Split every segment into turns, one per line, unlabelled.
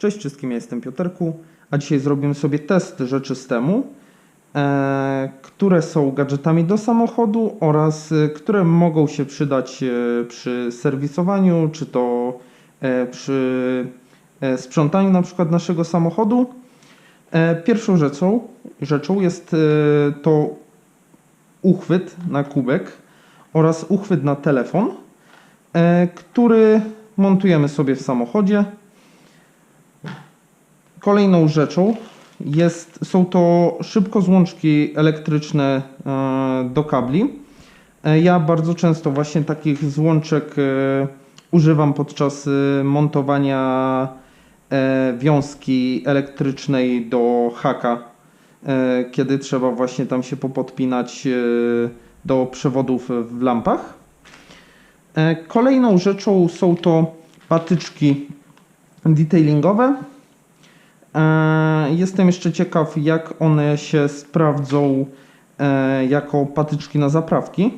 Cześć wszystkim, ja jestem Pioterku, a dzisiaj zrobimy sobie test rzeczy STEMu, e, które są gadżetami do samochodu oraz e, które mogą się przydać e, przy serwisowaniu, czy to e, przy e, sprzątaniu na przykład naszego samochodu. E, pierwszą rzeczą, rzeczą jest e, to uchwyt na kubek oraz uchwyt na telefon, e, który montujemy sobie w samochodzie. Kolejną rzeczą jest, są to szybkozłączki elektryczne e, do kabli. E, Ja bardzo często właśnie takich złączek e, używam podczas montowania wiązki elektrycznej do haka, kiedy trzeba właśnie tam się popodpinać do przewodów w lampach. Kolejną rzeczą są to patyczki detailingowe. E, Jestem jeszcze ciekaw, jak one się sprawdzą e, jako patyczki na zaprawki,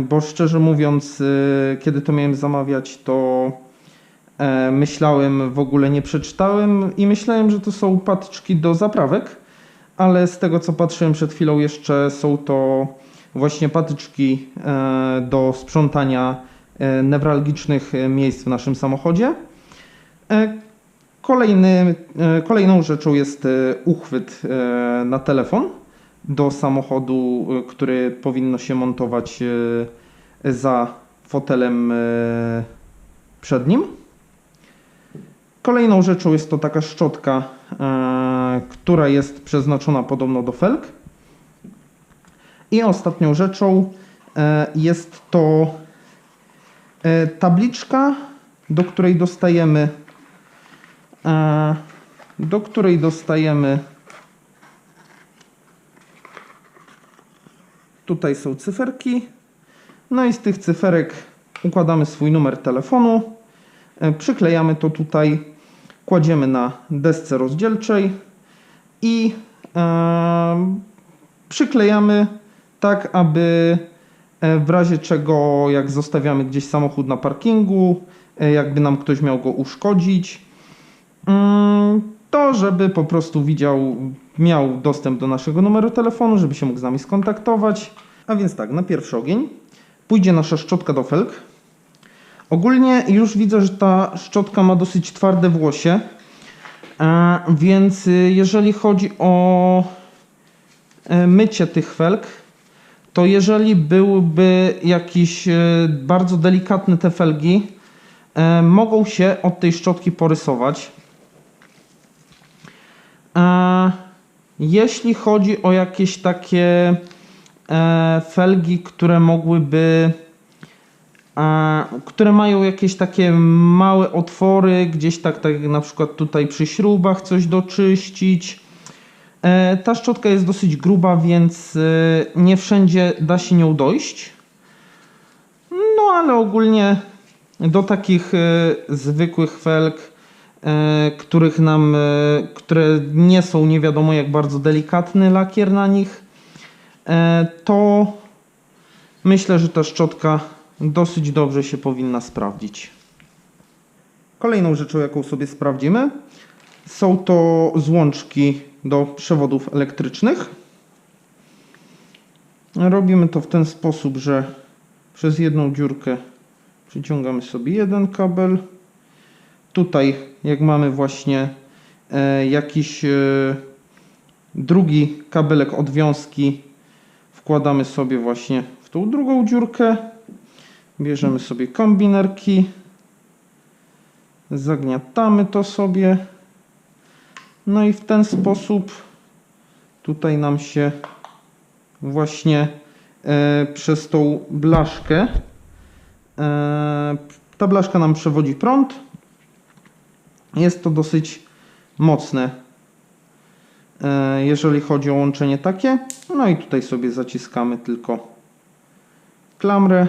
bo szczerze mówiąc, e, kiedy to miałem zamawiać, to myślałem, w ogóle nie przeczytałem i myślałem, że to są patyczki do zaprawek, ale z tego co patrzyłem przed chwilą, jeszcze są to właśnie patyczki do sprzątania newralgicznych miejsc w naszym samochodzie. Kolejny, e, kolejną rzeczą jest e, uchwyt e, na telefon do samochodu, który powinno się montować za fotelem przednim. Kolejną rzeczą jest to taka szczotka, która jest przeznaczona podobno do felg. I ostatnią rzeczą jest to tabliczka, do której dostajemy do której dostajemy? Tutaj są cyferki. No i z tych cyferek układamy swój numer telefonu. E, przyklejamy to tutaj. Kładziemy na desce rozdzielczej i e, przyklejamy tak aby e, w razie czego jak zostawiamy gdzieś samochód na parkingu e, jakby nam ktoś miał go uszkodzić to żeby po prostu widział, miał dostęp do naszego numeru telefonu, żeby się mógł z nami skontaktować. A więc tak, na pierwszy ogień pójdzie nasza szczotka do felg. Ogólnie już widzę, że ta szczotka ma dosyć twarde włosie, e, więc y, jeżeli chodzi o e, mycie tych felg, to jeżeli byłyby jakieś e, bardzo delikatne te felgi, e, mogą się od tej szczotki porysować. Jeśli chodzi o jakieś takie e, felgi, które mogłyby, e, które mają jakieś takie małe otwory, gdzieś tak, tak na przykład tutaj przy śrubach coś doczyścić. E, Ta szczotka jest dosyć gruba, więc nie wszędzie da się nią dojść. No ale ogólnie do takich zwykłych felg, których nam, e, które nie są nie wiadomo jak bardzo delikatny lakier na nich, e, to myślę, że ta szczotka dosyć dobrze się powinna sprawdzić. Kolejną rzeczą, jaką sobie sprawdzimy, są to złączki do przewodów elektrycznych. Robimy to w ten sposób, że przez jedną dziurkę przyciągamy sobie jeden kabel. Tutaj, jak mamy właśnie e, jakiś e, drugi kabelek od wiązki, wkładamy sobie właśnie w tą drugą dziurkę. Bierzemy sobie kombinerki, zagniatamy to sobie. No i w ten sposób tutaj nam się właśnie e, przez tą blaszkę e, ta blaszka nam przewodzi prąd. Jest to dosyć mocne, e, jeżeli chodzi o łączenie takie. No i tutaj sobie zaciskamy tylko klamrę.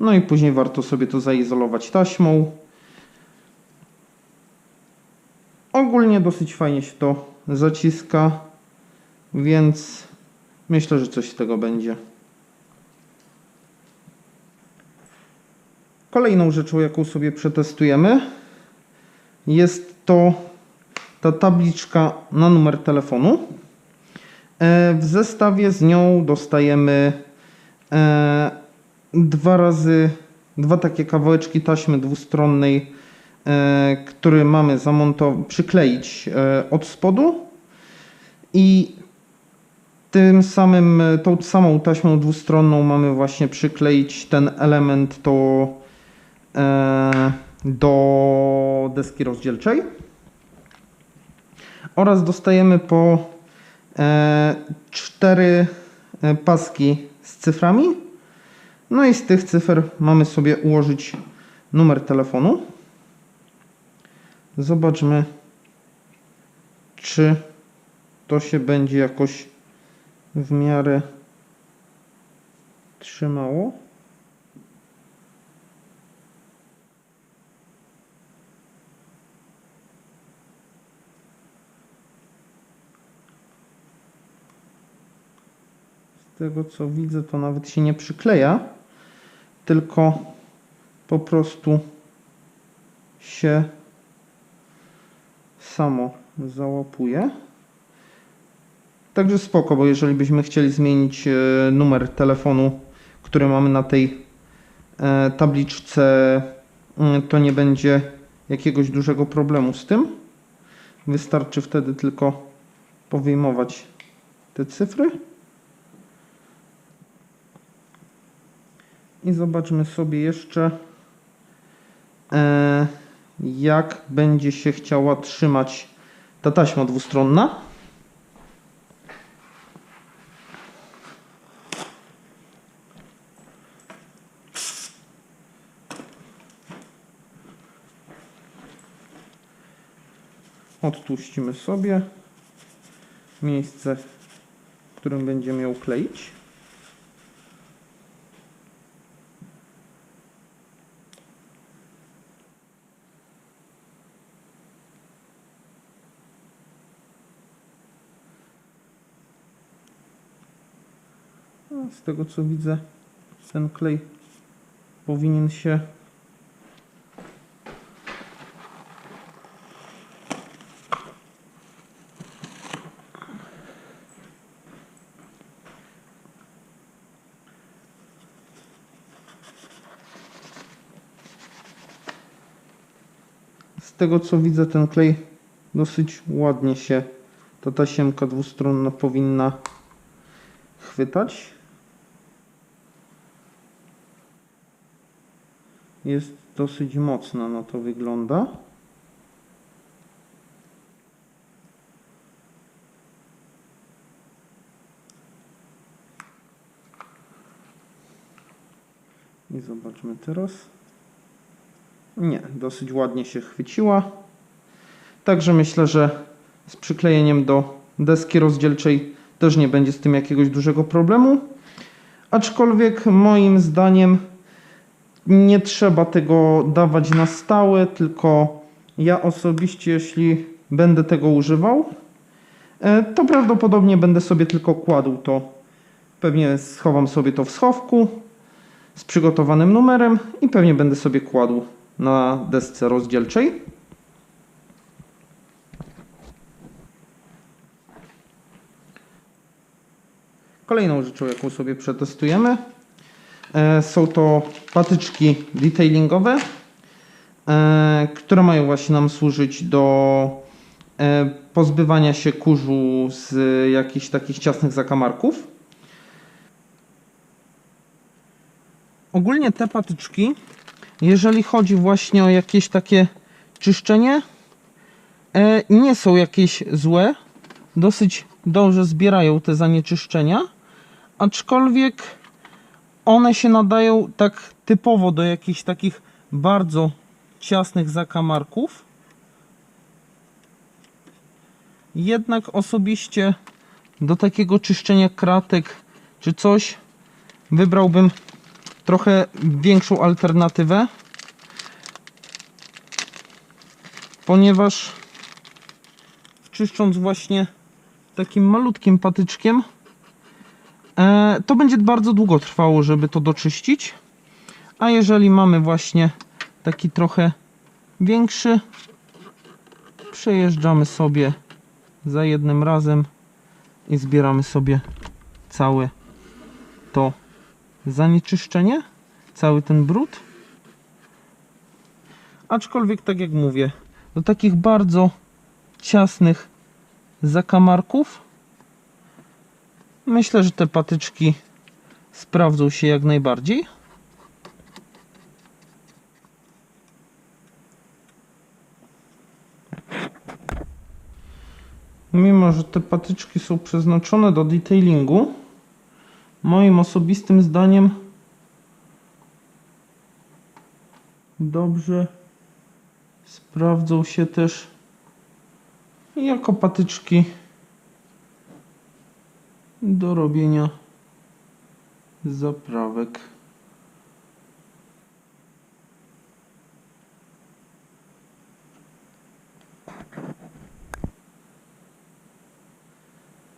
No i później warto sobie to zaizolować taśmą. Ogólnie dosyć fajnie się to zaciska, więc myślę, że coś z tego będzie. Kolejną rzeczą, jaką sobie przetestujemy, jest to ta tabliczka na numer telefonu. E, W zestawie z nią dostajemy e, dwa razy, dwa takie kawałeczki taśmy dwustronnej, e, które mamy przykleić od spodu i tym samym, tą samą taśmą dwustronną mamy właśnie przykleić ten element to do deski rozdzielczej. Oraz dostajemy po e, cztery e, paski z cyframi. No i z tych cyfr mamy sobie ułożyć numer telefonu. Zobaczmy, czy to się będzie jakoś w miarę trzymało. Tego co widzę, to nawet się nie przykleja, tylko po prostu się samo załapuje. Także spoko, bo jeżeli byśmy chcieli zmienić e, numer telefonu, który mamy na tej e, tabliczce, mm, to nie będzie jakiegoś dużego problemu z tym. Wystarczy wtedy tylko powyjmować te cyfry. I zobaczmy sobie jeszcze, e, jak będzie się chciała trzymać ta taśma dwustronna. Odtłuścimy sobie miejsce, w którym będziemy ją kleić. Z tego co widzę, ten klej powinien się Z tego co widzę, ten klej dosyć ładnie się, ta tasiemka dwustronna powinna chwytać. Jest dosyć mocna, na to wygląda. I zobaczmy teraz. Nie, dosyć ładnie się chwyciła. Także myślę, że z przyklejeniem do deski rozdzielczej też nie będzie z tym jakiegoś dużego problemu. Aczkolwiek moim zdaniem nie trzeba tego dawać na stałe, tylko ja osobiście, jeśli będę tego używał, e, to prawdopodobnie będę sobie tylko kładł to. Pewnie schowam sobie to w schowku z przygotowanym numerem i pewnie będę sobie kładł na desce rozdzielczej. Kolejną rzeczą, jaką sobie przetestujemy, są to patyczki detailingowe, e, które mają właśnie nam służyć do e, pozbywania się kurzu z jakichś takich ciasnych zakamarków. Ogólnie te patyczki, jeżeli chodzi właśnie o jakieś takie czyszczenie, e, nie są jakieś złe. Dosyć dobrze zbierają te zanieczyszczenia, aczkolwiek one się nadają tak typowo do jakichś takich bardzo ciasnych zakamarków. Jednak osobiście do takiego czyszczenia kratek czy coś wybrałbym trochę większą alternatywę, ponieważ czyszcząc właśnie takim malutkim patyczkiem, to będzie bardzo długo trwało, żeby to doczyścić. A jeżeli mamy właśnie taki trochę większy Przejeżdżamy sobie za jednym razem i zbieramy sobie całe to zanieczyszczenie, cały ten brud. Aczkolwiek, tak jak mówię, do takich bardzo ciasnych zakamarków myślę, że te patyczki sprawdzą się jak najbardziej. Mimo, że te patyczki są przeznaczone do detailingu, moim osobistym zdaniem dobrze sprawdzą się też jako patyczki do robienia zaprawek.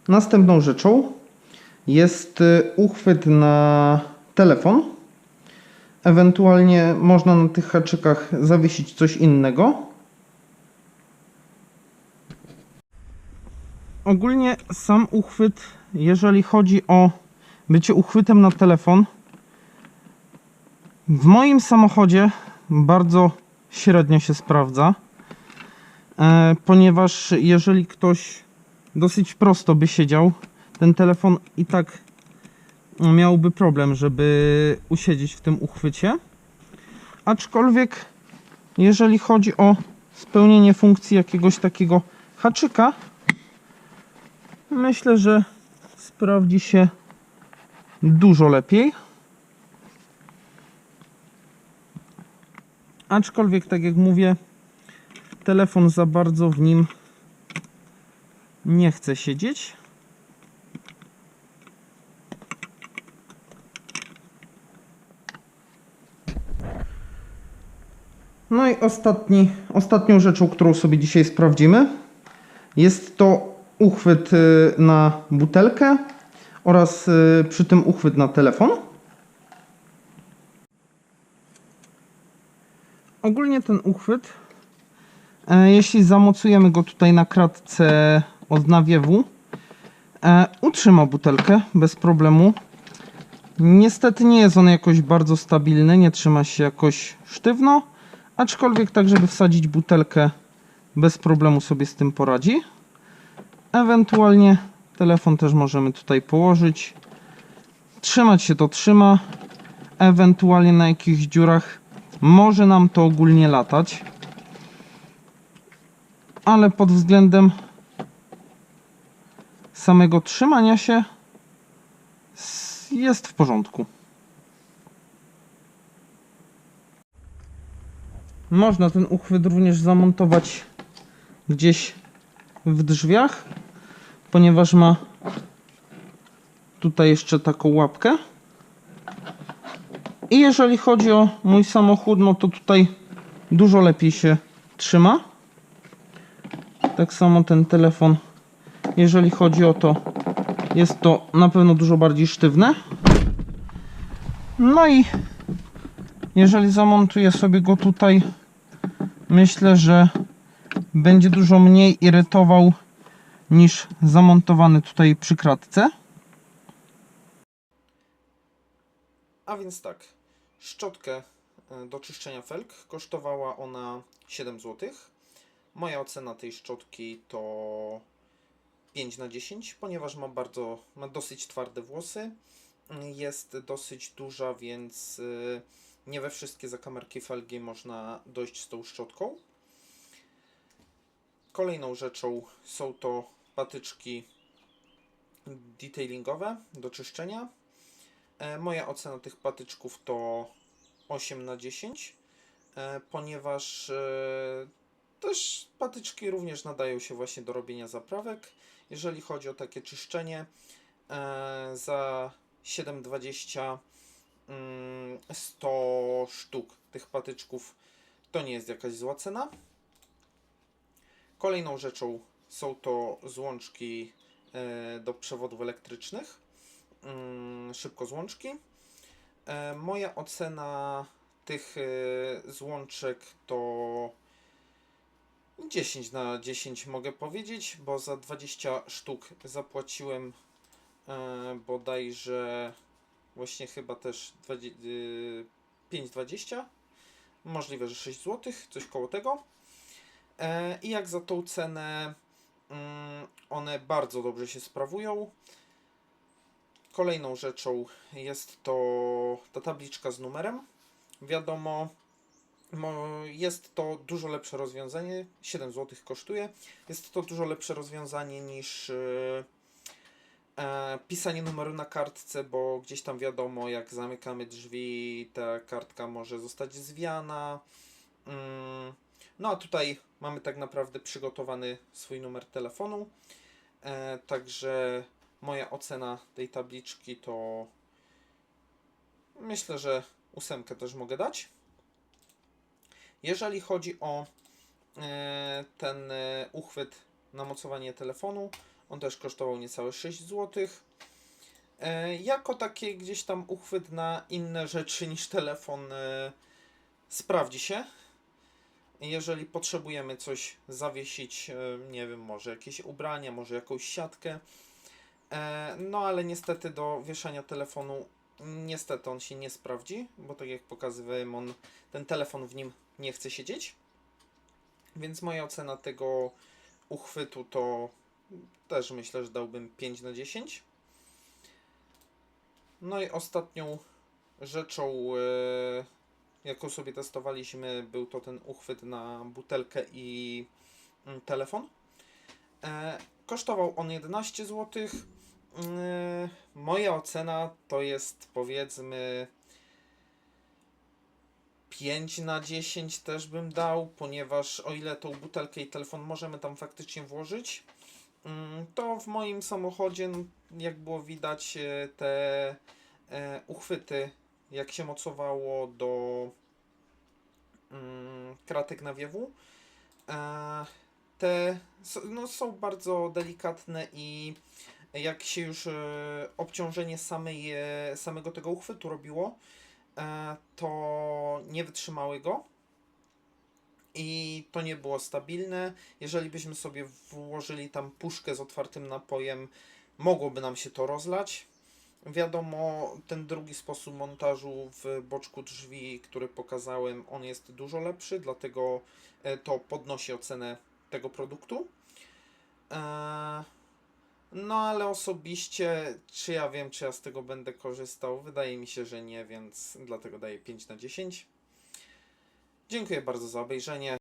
Następną rzeczą jest y, uchwyt na telefon. Ewentualnie można na tych haczykach zawiesić coś innego. Ogólnie sam uchwyt, jeżeli chodzi o bycie uchwytem na telefon, w moim samochodzie bardzo średnio się sprawdza, e, ponieważ jeżeli ktoś dosyć prosto by siedział, ten telefon i tak miałby problem, żeby usiedzieć w tym uchwycie. Aczkolwiek, jeżeli chodzi o spełnienie funkcji jakiegoś takiego haczyka, myślę, że sprawdzi się dużo lepiej. Aczkolwiek, tak jak mówię, telefon za bardzo w nim nie chce siedzieć. No i ostatni, ostatnią rzeczą, którą sobie dzisiaj sprawdzimy, jest to uchwyt y, na butelkę oraz y, przy tym uchwyt na telefon. Ogólnie ten uchwyt, e, jeśli zamocujemy go tutaj na kratce od nawiewu, e, utrzyma butelkę bez problemu. Niestety nie jest on jakoś bardzo stabilny, nie trzyma się jakoś sztywno, aczkolwiek tak, żeby wsadzić butelkę bez problemu sobie z tym poradzi. Ewentualnie telefon też możemy tutaj położyć. Trzymać się to trzyma. Ewentualnie na jakichś dziurach może nam to ogólnie latać. Ale pod względem samego trzymania się jest w porządku. Można ten uchwyt również zamontować gdzieś w drzwiach, ponieważ ma tutaj jeszcze taką łapkę. I jeżeli chodzi o mój samochód, no to tutaj dużo lepiej się trzyma. Tak samo ten telefon, jeżeli chodzi o to, jest to na pewno dużo bardziej sztywne. No i jeżeli zamontuję sobie go tutaj, myślę, że będzie dużo mniej irytował niż zamontowany tutaj przy kratce. A więc tak, szczotkę e, do czyszczenia felg kosztowała ona 7 zł. Moja ocena tej szczotki to 5 na 10, ponieważ ma bardzo, ma dosyć twarde włosy. Jest dosyć duża, więc y, nie we wszystkie zakamarki felgi można dojść z tą szczotką. Kolejną rzeczą są to patyczki detailingowe do czyszczenia. E, Moja ocena tych patyczków to 8 na 10, e, ponieważ e, też patyczki również nadają się właśnie do robienia zaprawek. Jeżeli chodzi o takie czyszczenie, za 7,20 mm, 100 sztuk tych patyczków to nie jest jakaś zła cena. Kolejną rzeczą są to złączki e, do przewodów elektrycznych, mm, szybkozłączki. E, Moja ocena tych e, złączek to
10 na 10 mogę powiedzieć, bo za 20 sztuk zapłaciłem bodajże właśnie chyba też dwadzie- y, 5,20. Możliwe, że 6 zł, coś koło tego. E, I jak za tą cenę mm, one bardzo dobrze się sprawują. Kolejną rzeczą jest to ta tabliczka z numerem. Wiadomo, Mo- Jest to dużo lepsze rozwiązanie. 7 zł kosztuje. Jest to dużo lepsze rozwiązanie niż e, e, pisanie numeru na kartce, bo gdzieś tam wiadomo, jak zamykamy drzwi, ta kartka może zostać zwiana. No a tutaj mamy tak naprawdę przygotowany swój numer telefonu. E, także moja ocena tej tabliczki to myślę, że ósemkę też mogę dać. Jeżeli chodzi o e, ten e, uchwyt na mocowanie telefonu, on też kosztował niecałe 6 zł. E, jako taki gdzieś tam uchwyt na inne rzeczy niż telefon e, sprawdzi się. Jeżeli potrzebujemy coś zawiesić, e, nie wiem, może jakieś ubrania, może jakąś siatkę. E, no ale niestety do wieszania telefonu niestety on się nie sprawdzi, bo tak jak pokazywałem, on ten telefon w nim nie chce siedzieć. Więc moja ocena tego uchwytu to też myślę, że dałbym 5 na 10. No i ostatnią rzeczą, e, jaką sobie testowaliśmy, był to ten uchwyt na butelkę i mm, telefon. E, kosztował on 11 zł. E, moja ocena to jest powiedzmy 5 na 10 też bym dał, ponieważ o ile tą butelkę i telefon możemy tam faktycznie włożyć, mm, to w moim samochodzie, n- jak było widać, e, te uchwyty, jak się mocowało do mm, kratek nawiewu, e, te no, są bardzo delikatne i jak się już e, obciążenie samej, samego tego uchwytu robiło, e, to nie wytrzymały go i to nie było stabilne. Jeżeli byśmy sobie włożyli tam puszkę z otwartym napojem, mogłoby nam się to rozlać. Wiadomo, ten drugi sposób montażu w boczku drzwi, który pokazałem, on jest dużo lepszy, dlatego e, to podnosi ocenę tego produktu. Eee, no ale osobiście, czy ja wiem, czy ja z tego będę korzystał? Wydaje mi się, że nie, więc dlatego daję 5 na 10. Dziękuję bardzo za obejrzenie.